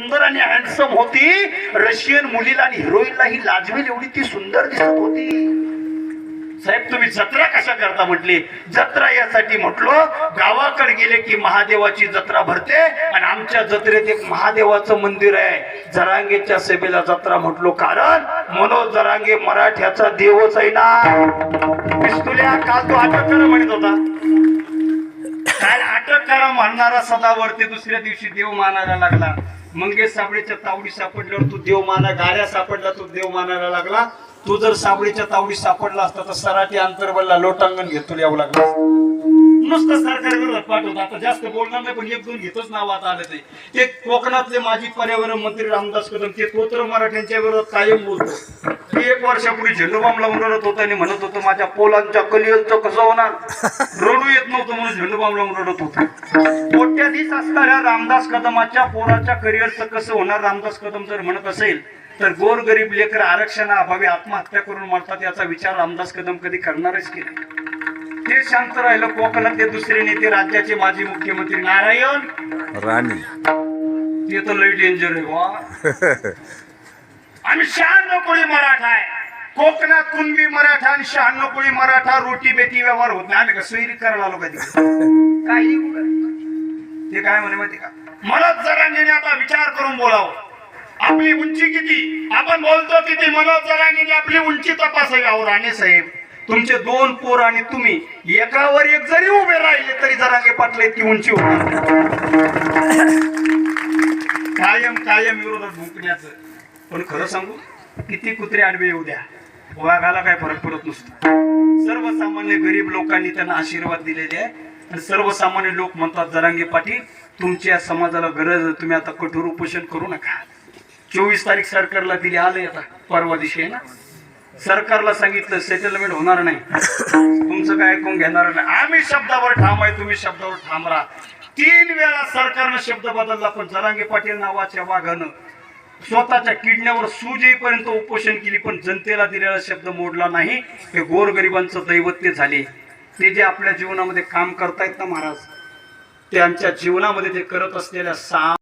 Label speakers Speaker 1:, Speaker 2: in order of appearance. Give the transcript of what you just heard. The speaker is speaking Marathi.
Speaker 1: सुंदर आणि हँडसम होती. रशियन मुलीला आणि हिरोईनला ही लाजवेल एवढी ती सुंदर दिसत होती. साहेब तुम्ही जत्रा कशा करता म्हटली? जत्रा यासाठी म्हटलो गावाकडे गेले की महादेवाची जत्रा भरते आणि आमच्या जत्रेत एक महादेवाचं मंदिर आहे. जरांगेच्या सेवेला जत्रा म्हटलो कारण मनोज जरांगे मराठ्याचा देवच आहे ना. पिस्तुल्या काल तो आता म्हणत होता. काल अटक म्हणणारा सदावरती दुसऱ्या दिवशी देव मानायला लागला. मंगेश साबळीच्या तावडी सापडल्यावर तू देव माना गाड्या सापडला तू देव मानायला लागला. तू जर साबळीच्या तावडी सापडला असता तर सराठी अंतर्बलला लोटांगण घेतो यावं लागलं. नुसतं सरकार विरोधात पाठवत आता जास्त बोलणार नाही पण एक दोन घेतच नाव आता आलं नाही ते कोकणातले माजी पर्यावरण मंत्री रामदास कदम ते तोत्र मराठ्यांच्या विरोधात कायम बोलतो. ते एक वर्षापूर्वी झेंडूबाम लावून रडत होतं आणि म्हणत होतं माझ्या पोलांच्या कलियलचं कसं होणार? रडू येत नव्हतं म्हणून झेंडूबाम लावून रडत होतं. कोट्याधीश असणाऱ्या रामदास कदमाच्या पोराच्या करिअरचं कसं होणार? रामदास कदम जर म्हणत असेल तर गोरगरीब लेकर आरक्षणाअभावी आत्महत्या करून मरतात याचा विचार रामदास कदम कधी करणारच की नाही. ते शांत राहिलं. कोकणातले दुसरे नेते राज्याचे माजी मुख्यमंत्री नारायण.
Speaker 2: राणी.
Speaker 1: ते तर लई डेंजर आहे वा. आम्ही शहाण्णव कोळी मराठा आहे. कोकणात कुणबी मराठा आणि शहाण्णव कोळी मराठा रोटी बेटी व्यवहार होत नाही. आम्ही का सोयरी करायला आलो कधी काही. ते काय म्हणे माहिती का? मला जरांगीने आता विचार करून बोलावं. आपली उंची किती? आपण बोलतो किती? मनोज जरांगीने आपली उंची तपासावी. अहो राणे साहेब. तुमचे दोन पोर आणि तुम्ही एकावर एक जरी उभे राहिले तरी जरांगे पाटले इतकी उंची होणार कायम कायम विरोधात भुंकण्याचं. पण खरं सांगू किती कुत्रे आडवे येऊ द्या. वाघाला काय फरक पडत नसतो. सर्वसामान्य गरीब लोकांनी त्यांना आशीर्वाद दिलेले आहे. आणि सर्वसामान्य लोक म्हणतात जरांगे पाटील तुमच्या समाजाला गरज तुम्ही आता कठोर उपोषण करू नका. चोवीस तारीख सरकारला दिली आलंय आता परवा दिवशी आहे ना? सरकारला सांगितलं सेटलमेंट होणार नाही. तुमचं काय ऐकून घेणार नाही. आम्ही शब्दावर ठाम आहे तुम्ही शब्दावर ठाम राहा. तीन वेळा सरकारनं शब्द बदलला पण जरांगे पाटील नावाच्या वाघानं स्वतःच्या किडण्यावर सूज येईपर्यंत उपोषण केली पण जनतेला दिलेला शब्द मोडला नाही. हे गोरगरिबांचं दैवत्य झाले. ते जे आपल्या जीवनामध्ये काम करतायत ना महाराज त्यांच्या जीवनामध्ये ते करत असलेल्या सा